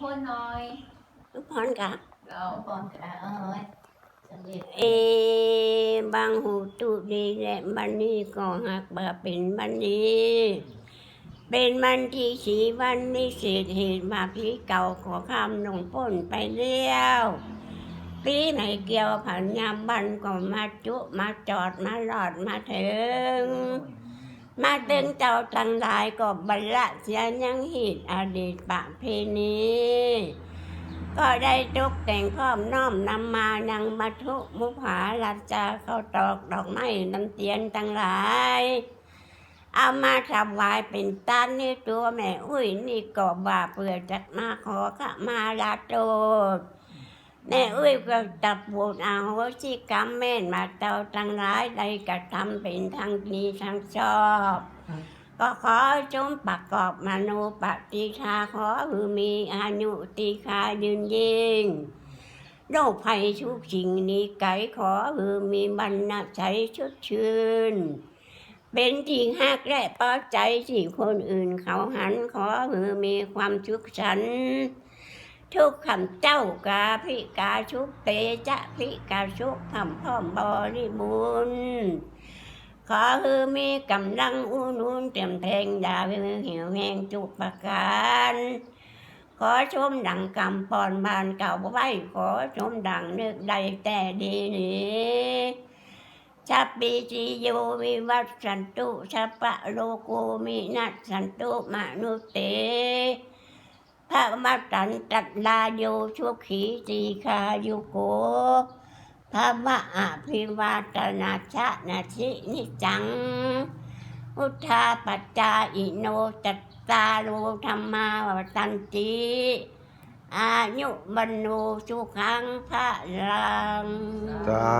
พ่นหน่อยทุกคนค่ะเราก่อนกระเอ้ยสำเร็จเอ บางหูตุดีและบันนี้ก็หักบาเป็นบันนี้ เป็นมันที่สีวันนี้เศษเหตุมาพี่เก่าขอคำลงพ้นไปเลี้ยวปีไหนเกี่ยวผันยามบันก็มาจุมาจอดมาหลอดมาถึง มาตึงเจ้าตังหลายก็บรรละเสียยังหิตอดีตปะเพณีก็ได้ตกแต่งพร้อมน้อมนำมายังมาทุมุผาลัจาเข้าตอกดอกไม้น้ำเตียนตั้งหลาย เอามาถวายเป็นตานนี่ตัวแม่อุ้ยนี่ก็บาเปื่อจักมาขอขมาลาโต แม่อุ้ยก็จับบูดเอาโหสิกรรมแม่นมาเจ้าตั้งหลายใดกระทำเป็นทางดีทางชอบ ก็ขอจงประกอบมโนปฏิชาขอคือมีอายุติคายืนยิงโรคภัยทุกสิ่งนี้ไก่ขอคือมีบรรณาใจชุดชื่น เป็นที่หักและพอใจที่คนอื่นเขาหันขอคือมีความชุกฉัน ทุกคำเจ้ากาพิกาชุกเตจะพิกาชุกคำพ่อมบริบูรณ์ขอคือมีกำลังอุนุนเต็มแทงดาวเหี่ยวแหงจุกประการขอชมดังกำปอนบานเก่าไว้ขอชมดังนึกใดแต่ดีนี้ชัปปีจิโยวิวัตสันตุชัปปะโลโกมินัสสันตุมนุเต พระมัตันตัดลาโยชุขีสีคายุโกพระวะอภิวาตนาชะนาชินิจังพุทธาปัจจาอิโนจัตตาโลธรรมาวตันติอายุบรรโนสุขังพระลังสา